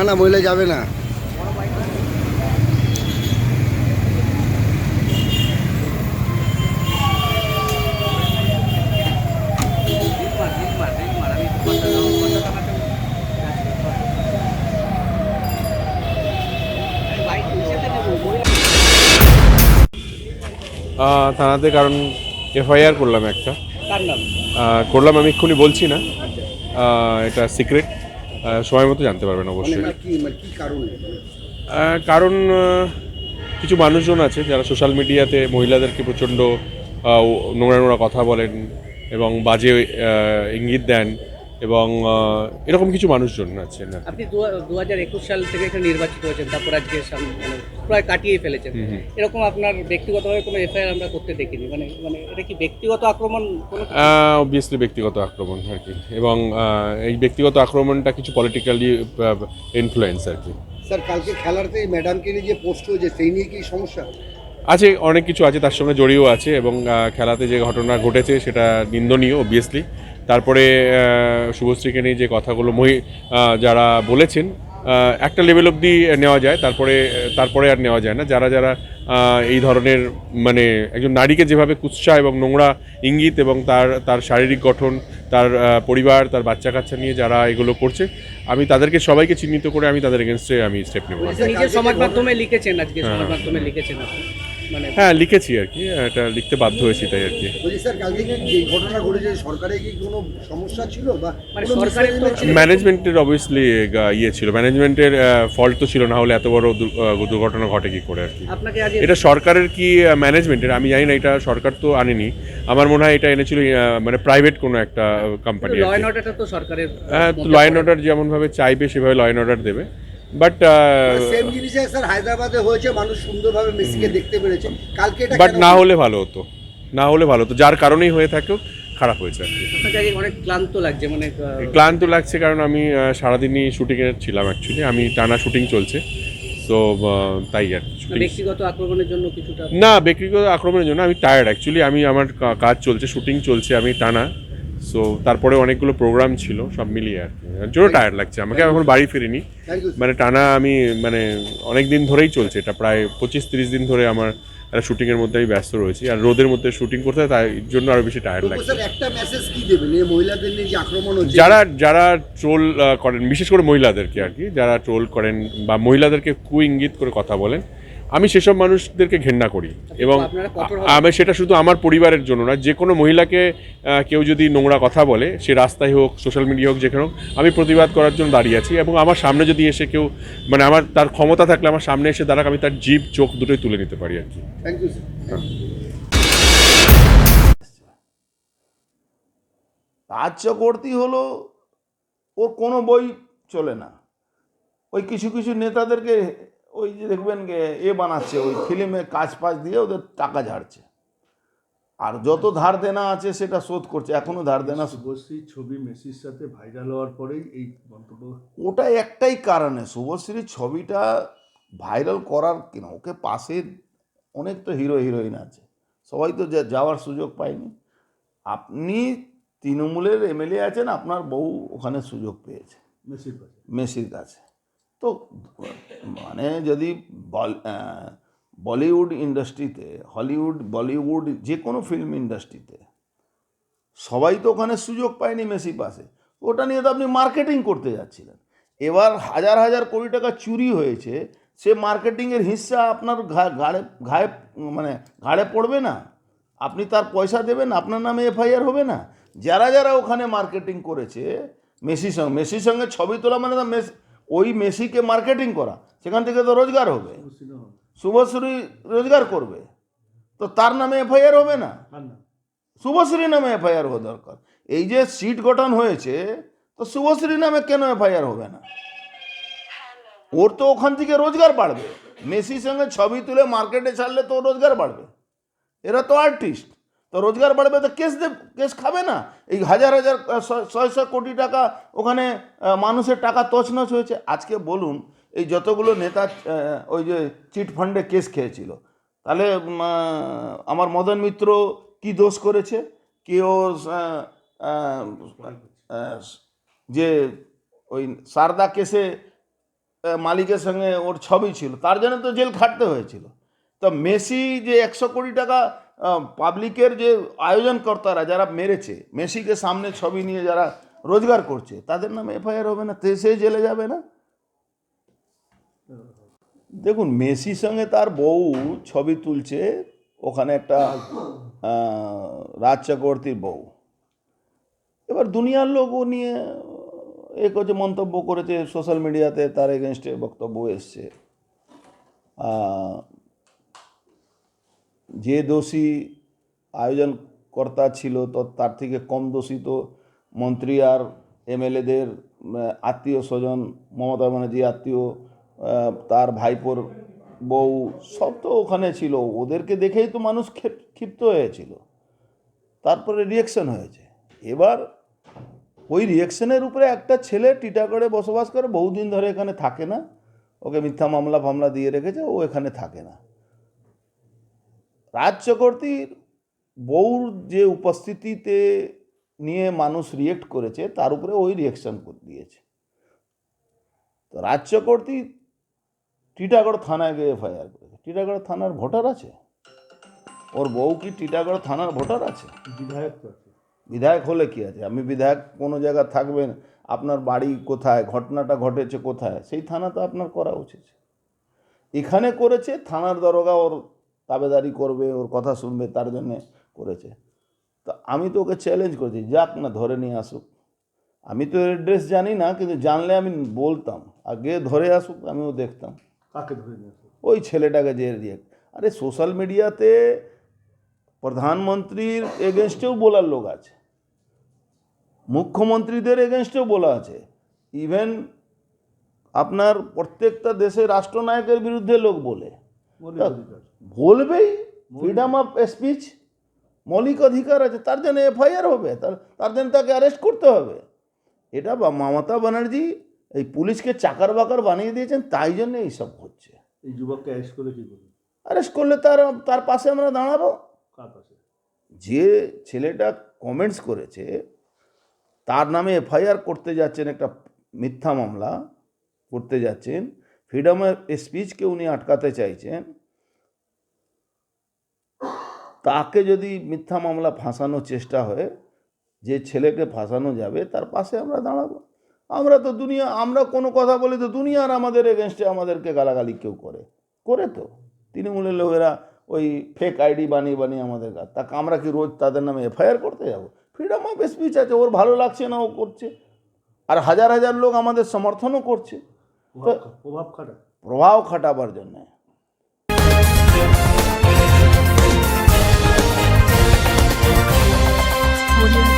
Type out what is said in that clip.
না না মহিলা যাবে না। থানাতে কারণ এফআইআর করলাম একটা। করলাম আমি এক্ষুনি বলছি না। এটা সিক্রেট সময় মতো জানতে পারবেন মানে অবশ্যই মানে কারণে? আহ, কারণ কিছু মানুষজন আছে যারা সোশ্যাল মিডিয়াতে মহিলাদেরকে প্রচণ্ড নোংরা নোংরা কথা বলেন এবং বাজে ইঙ্গিত দেন। এবং এরকম কিছু মানুষজন আছেন। আপনি দু হাজার একুশ সাল থেকে এখানে নির্বাচিত হয়েছেন তারপর আজকে সামনে মানে প্রায় কাটিয়ে ফেলেছেন। এরকম আপনার ব্যক্তিগতভাবে কোনো এফআইআর আমরা করতে দেখিনি মানে মানে এটা কি ব্যক্তিগত আক্রমণ কোনো অবভিয়াসলি ব্যক্তিগত আক্রমণ আর কি। এবং এই ব্যক্তিগত আক্রমণটা কিছু পলিটিক্যালি ইনফ্লুয়েন্স আর কি। স্যার কালকে খেলাতে ম্যাডামকে নিয়ে যে পোস্ট হয়েছে সেই নিয়ে কি সমস্যা? আছে অনেক কিছু আছে তার সঙ্গে জড়িয়েও আছে এবং খেলাতে যে ঘটনা ঘটেছে সেটা নিন্দনীয় অবভিয়াসলি তারপরে শুভশ্রীকে নিয়ে যে কথাগুলো মহি যারা বলেছেন একটা লেভেল অবধি নেওয়া যায় তারপরে তারপরে আর নেওয়া যায় না। যারা যারা এই ধরনের মানে একজন নারীকে যেভাবে কুৎসা এবং নোংরা ইঙ্গিত এবং তার তার শারীরিক গঠন তার পরিবার তার বাচ্চা কাচ্চা নিয়ে যারা এগুলো করছে আমি তাদেরকে সবাইকে চিহ্নিত করে আমি তাদের এগেনস্টে আমি স্টেপ নেব। সমাজ মাধ্যমে লিখেছেন আজকে সমাজ মাধ্যমে লিখেছেন হ্যাঁ লিখেছি আর কি এটা লিখতে বাধ্য হয়েছি তাই আর কি। বলছি স্যার কালকে কি যে ঘটনা ঘটেছে? সরকারে কি কোনো সমস্যা ছিল বা মানে? ম্যানেজমেন্টের অবভিয়াসলি ইয়ে ছিল। ম্যানেজমেন্টের ফল্ট তো ছিল না হলে এত বড় দুর্ঘটনা ঘটে কি করে আর কি। এটা সরকারের কি ম্যানেজমেন্টের আমি জানি না এটা সরকার তো আনেনি। আমার মনে হয় এটা এনেছিল মানে প্রাইভেট কোনো একটা কোম্পানি ল অ্যান্ড তো সরকারের হ্যাঁ ল অর্ডার যেমনভাবে চাইবে সেভাবে ল অ্যান্ড অর্ডার দেবে। বাট সেম জিনিসে স্যার হায়দ্রাবাদে হয়েছে মানুষ সুন্দরভাবে মেসিকে দেখতে পেরেছে। কালকে এটা বাট না হলে ভালো হতো। না হলে ভালো হতো। যার কারণেই হয়ে থাকেও খারাপ হয়েছে অনেক ক্লান্ত লাগছে মানে ক্লান্ত লাগছে কারণ আমি সারাদিনই শুটিংয়ে ছিলাম অ্যাকচুয়ালি আমি টানা শুটিং চলছে। তো তাই আর ব্যক্তিগত আক্রমণের জন্য কিছুটা না ব্যক্তিগত আক্রমণের জন্য আমি টায়ার্ড অ্যাকচুয়ালি আমি আমার কাজ চলছে শুটিং চলছে আমি টানা। সো তারপরে অনেকগুলো প্রোগ্রাম ছিল সব মিলিয়ে আর কি। এর জন্য টায়ার্ড লাগছে আমাকে এখন বাড়ি ফিরিনি। মানে টানা আমি মানে অনেক দিন ধরেই চলছে এটা প্রায় পঁচিশ তিরিশ দিন ধরে আমার একটা শুটিংয়ের মধ্যে আমি ব্যস্ত রয়েছি। আর রোদের মধ্যে শুটিং করতে হয় তাই জন্য আরও বেশি টায়ার্ড লাগছে। স্যার একটা মেসেজ কি দেবেন? এই মহিলাদের নিয়ে যে আক্রমণ হচ্ছে। যারা যারা ট্রোল করেন বিশেষ করে মহিলাদেরকে আর কি যারা ট্রোল করেন বা মহিলাদেরকে কু ইঙ্গিত করে কথা বলেন আমি সেসব মানুষদেরকে ঘেন্না করি এবং আপনারা কঠোর আ- আমি সেটা শুধু আমার পরিবারের জন্য না যে কোনো মহিলাকে কেউ যদি নোংরা কথা বলে সে রাস্তায় হোক সোশ্যাল মিডিয়া হোক যেখানে হোক আমি প্রতিবাদ করার জন্য দাঁড়িয়ে আছি এবং আমার সামনে যদি এসে কেউ মানে আমার তার ক্ষমতা থাকলে আমার সামনে এসে দাঁড়াক আমি তার জীব চোখ দুটোই তুলে নিতে পারি আর কি। Thank you sir Raj Chakraborty হলো ওর কোনো বই চলে না। ওই কিছু কিছু নেতাদেরকে ওই যে দেখবেন গে এ বানাচ্ছে ওই ফিল্মে কাজ পাজ দিয়ে ওদের টাকা ঝাড়ছে। আর যত ধার দেনা আছে সেটা শোধ করছে এখনও ধার দেনা শুভশ্রীর ছবি মেসির সাথে ভাইরাল হওয়ার পরেই এই মন্তব্য ওটা একটাই কারণে শুভশ্রীর ছবিটা ভাইরাল করার কিনা? ওকে পাশে অনেক তো হিরো হিরোইন আছে। সবাই তো যাওয়ার সুযোগ পায়নি। আপনি তৃণমূলের এমএলএ আছেন আপনার বউ ওখানে সুযোগ পেয়েছে। মেসির কাছে। মেসির কাছে। তো মানে যদি বল বলিউড ইন্ডাস্ট্রিতে, হলিউড, বলিউড যে কোনো ফিল্ম ইন্ডাস্ট্রিতে, সবাই তো ওখানে সুযোগ পায়নি মেসি পাশে। ওটা নিয়ে তো আপনি মার্কেটিং করতে যাচ্ছিলেন। এবার হাজার হাজার কোটি টাকা চুরি হয়েছে, সে মার্কেটিংয়ের হিস্সা আপনার ঘাড়ে ঘাড়ে মানে ঘাড়ে পড়বে না। আপনি তার পয়সা দেবেন, আপনার নামে এফআইআর হবে না। যারা যারা ওখানে মার্কেটিং করেছে, মেসির সঙ্গে মেসির সঙ্গে ছবি তোলা মানে মেসি ওই মেসিকে মার্কেটিং করা সেখান থেকে তো রোজগার হবে। শুভশ্রী রোজগার করবে। তো তার নামে এফআইআর হবে না? শুভশ্রী নামে এফআইআর হওয়া দরকার। এই যে সিট গঠন হয়েছে তো শুভশ্রী নামে কেন এফআইআর হবে না? ওর তো ওখান থেকে রোজগার বাড়বে। মেসির সঙ্গে ছবি তুলে মার্কেটে ছাড়লে তো রোজগার বাড়বে। এরা তো আর্টিস্ট তো রোজগার বাড়বে তো কেস দে কেস খাবে না? এই হাজার হাজার আহ, শ- ছয় কোটি টাকা ওখানে মানুষের টাকা তছনছ হয়েছে। আজকে বলুন এই যতগুলো নেতা ওই যে চিট ফান্ডে কেস খেয়েছিল তাহলে আমার মদন মিত্র কি দোষ করেছে? কি ও আহ, আহ, আহ, যে ওই সারদা কেসে মালিকের সঙ্গে ওর ছবি ছিল তার জন্য তো জেল খাটতে হয়েছিল। তো মেসি যে একশো কোটি টাকা পাবলিকের যে আয়োজনকর্তারা যারা মেরেছে, মেসিকে সামনে ছবি নিয়ে যারা রোজগার করছে, তাদের নামে এফআইআর হবে না? সে জেলে যাবে না? দেখুন, মেসির সঙ্গে তার বউ ছবি তুলছে, ওখানে একটা রাজ চক্রবর্তীর বউ। এবার দুনিয়ার লোক ও নিয়ে, এ করছে, মন্তব্য করেছে সোশ্যাল মিডিয়াতে তার এগেনস্টে বক্তব্য এসছে। যে দোষী আয়োজনকর্তা ছিল, তো তার থেকে কম দোষী তো মন্ত্রী আর এমএলএদের আত্মীয় স্বজন, মমতা ব্যানার্জি আত্মীয় তার ভাইপোর বউ, সব তো ওখানে ছিল। ওদেরকে দেখেই তো মানুষ ক্ষিপ- ক্ষিপ্ত হয়েছিল। তারপরে রিয়েকশন হয়েছে। এবার ওই রিয়েকশনের উপরে একটা ছেলে টিটাগড়ে বসবাস করে, বহুদিন ধরে এখানে থাকে না। ওকে মিথ্যা মামলা ফামলা দিয়ে রেখেছে, ও এখানে থাকে না। রাজ চক্রবর্তীর বউর যে উপস্থিতিতে নিয়ে মানুষ রিয়েক্ট করেছে তার উপরে ওই রিয়েকশন দিয়েছে। তো রাজ চক্রবর্তী টিটাগড় থানায় গিয়ে এফআইআর করেছে। টিটাগড় থানার ভোটার আছে? ওর বউ কি টিটাগড় থানার ভোটার আছে? বিধায়ক বিধায়ক হলে কি আছে? আমি বিধায়ক কোনো জায়গায় থাকবেন আপনার বাড়ি কোথায়? ঘটনাটা ঘটেছে কোথায়? সেই থানা তো আপনার করা উচিত। এখানে করেছে থানার দরগা ওর তাবেদারি করবে ওর কথা শুনবে তার জন্যে করেছে। তো আমি তো ওকে চ্যালেঞ্জ করেছি যাক না ধরে নিয়ে আসুক। আমি তো অ্যাড্রেস জানি না কিন্তু জানলে আমি বলতাম আগে ধরে আসুক আমিও দেখতাম। কাকে ধরে নিয়ে ওই ছেলেটাকে যে দিয়ে। আরে সোশ্যাল মিডিয়াতে প্রধানমন্ত্রীর এগেনস্টেও বলার লোক আছে মুখ্যমন্ত্রীদের এগেনস্টেও বলা আছে। ইভেন আপনার প্রত্যেকটা দেশের রাষ্ট্রনায়কের বিরুদ্ধে লোক বলে। বলবেই ফ্রিডম অফ স্পিচ মৌলিক অধিকার আছে তার জন্য এফআইআর হবে তার তার জন্য তাকে অ্যারেস্ট করতে হবে। এটা বা মমতা ব্যানার্জি এই পুলিশকে চাকার বাকার বানিয়ে দিয়েছেন তাই জন্য এইসব হচ্ছে। এই যুবককে অ্যারেস্ট করে কি করবে? অ্যারেস্ট করলে তার তার পাশে আমরা দাঁড়াবো। যে ছেলেটা কমেন্টস করেছে তার নামে এফআইআর করতে যাচ্ছেন একটা মিথ্যা মামলা করতে যাচ্ছেন ফ্রিডম অফ স্পিচকে উনি আটকাতে চাইছেন, তাকে যদি মিথ্যা মামলা ফাঁসানোর চেষ্টা হয়, যে ছেলেকে ফাঁসানো যাবে, তার পাশে আমরা দাঁড়াবো। আমরা তো দুনিয়া, আমরা কোনো কথা বলি তো দুনিয়ার আমাদের এগেনস্টে আমাদেরকে গালাগালি কেউ করে। করে তো। তৃণমূলের লোকেরা ওই ফেক আইডি বানিয়ে বানিয়ে আমাদের গা- তাকে আমরা কি রোজ তাদের নামে এফআইআর করতে যাব? ফ্রিডম অফ স্পিচ আছে, ওর ভালো লাগছে না, ও করছে। আর হাজার হাজার লোক আমাদের সমর্থনও করছে। তো প্রভাব খাটা প্রভাব খাটাবার জন্যে Audio